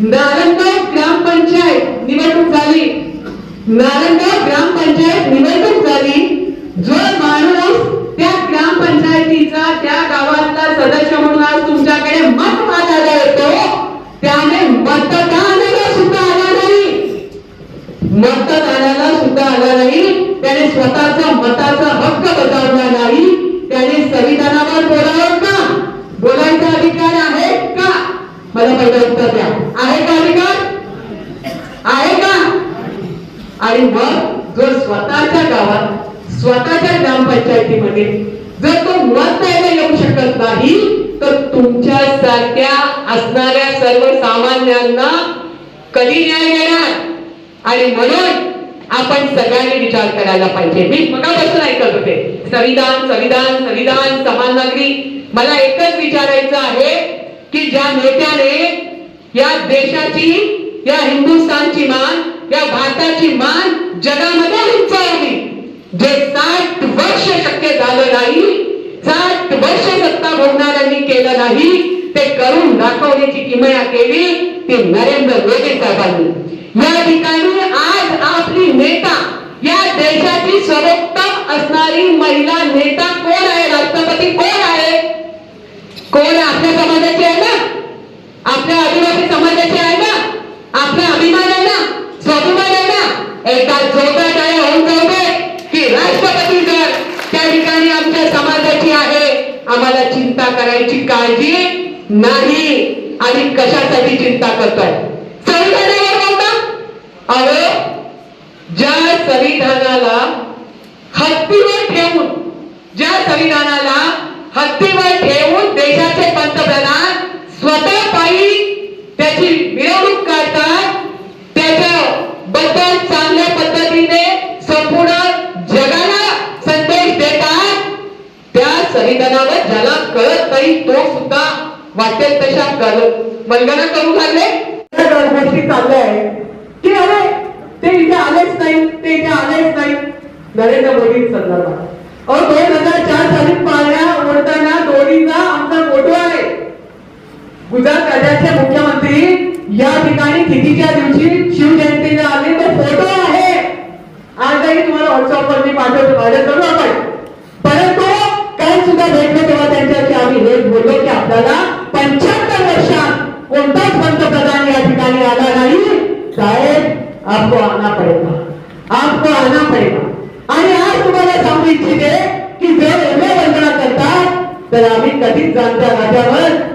नारायणगाव ग्रामपंचायत निवडणूक झाली. नारायणगाव ग्रामपंचायत निवडणूक झाली. जो माणूस त्या ग्रामपंचायतीचा त्या गावातला सदस्य म्हणून आज तुमच्याकडे मत मागायला येतो त्याने मतदानाला सुद्धा आला नाही. मतदानाला सुद्धा आला नाही. त्याने स्वतःचा मताचा हक्क बजावला नाही त्याने संविधानावर बोलावं का बोलायचा अधिकार आहे का मला पहिलं उत्तर द्या. आहे का अधिकार? आहे का? आणि मग जो स्वतःच्या गावात स्वतःच्या ग्रामपंचायतीमध्ये जर तो मत द्यायला येऊ शकत नाही तर तुमच्या सारख्या असणाऱ्या सर्वसामान्यांना कधी न्याय देणार? आणि म्हणून आपण सगळ्यांनी विचार करायला पाहिजे. मी मगापासून ऐकत होते संविधान संविधान संविधान समान नागरी. मला एकच विचारायचं आहे की ज्या नेत्याने या देशाची या हिंदुस्थानची मान या भारताची मान जगामध्ये उंचावली. जे साठ वर्ष शक्य झालं नाही साठ वर्ष सत्ता भोगणाऱ्यांनी केलं नाही ते करून दाखवण्याची किमया केली ती नरेंद्र मोदी साहेबांनी. या ठिकाणी आज आपली नेता या देशाची सर्वोत्तम असणारी महिला नेता कोण आहे? राष्ट्रपती कोण आहे? कोण आहे? आपल्या समाजाची आहे ना? आपल्या आदिवासी समाजाची आहे ना? आपला अभिमान आहे ना? स्वाभिमान आहे ना? एकदा जोरदार टाळ्या होऊन जाऊ दे की राष्ट्रपती जर त्या ठिकाणी आमच्या समाजाची आहे आम्हाला चिंता करायची काळजी नाही. आणि कशासाठी चिंता करतोय? संविधानावर बोलता. अरे ज्या संविधानाला हत्तीवर ठेवून ज्या संविधानाला हत्तीवर त्याची मिरवणूक काढतात त्याच्या बद्दल चांगल्या पद्धतीने संपूर्ण जगाला संदेश देतात. त्या संविधानावर ज्याला कळत नाही तो सुद्धा वाटेल तशा कळ मलगणा करू लागले. गोष्टी चालल्या आहे की अरे ते इथे आलेच नाही ते इथे आलेच नाही. नरेंद्र मोदी संदर्भात. अहो दोन हजार चार साली पाळण्या ओढताना दोन्हीचा आमचा फोटो आहे. गुजरात राज्याचे मुख्यमंत्री या ठिकाणी तिथीच्या दिवशी शिवजयंतीला आले तो फोटो आहे. आजही तुम्हाला व्हॉट्सअपवर मी पाठवतो माझ्या करू आपण. परंतु काल सुद्धा भेटलो तेव्हा त्यांच्याशी आम्ही. हे बोललो की आपल्याला पंच्याहत्तर वर्षात कोणताच पंतप्रधान या ठिकाणी आला नाही. साहेब आपको आना पडेगा. आपको आना पडेगा. आणि आज तुम्हाला सांगू इच्छिते की जर एवढे वंदना करतात तर आम्ही कधीच जाणत्या राजावर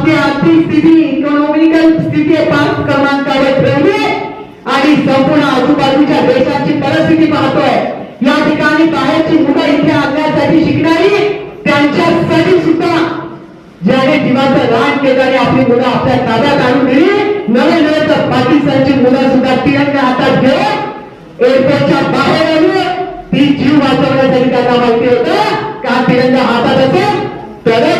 आपली आर्थिक स्थिती इकॉनॉमिकल स्थिती पाच क्रमांकावर ठेवली आणि संपूर्ण आजूबाजूच्या देशाची परिस्थिती पाहतोय. या ठिकाणी बाहेरची मुलं इथे आणण्यासाठी शिकणारी त्यांच्यासाठी सुद्धा. ज्याने जीवाचं दान केलं आणि आपली मुलं आपल्या ताब्यात आणून दिली नवे नवे तर पाकिस्तानची मुलं सुद्धा तिरंगा हातात घेऊन एअरपोर्टच्या बाहेर आली. ती जीव वाचवण्यासाठी त्यांना माहिती होतं का तिरंगा हातात असेल? तरच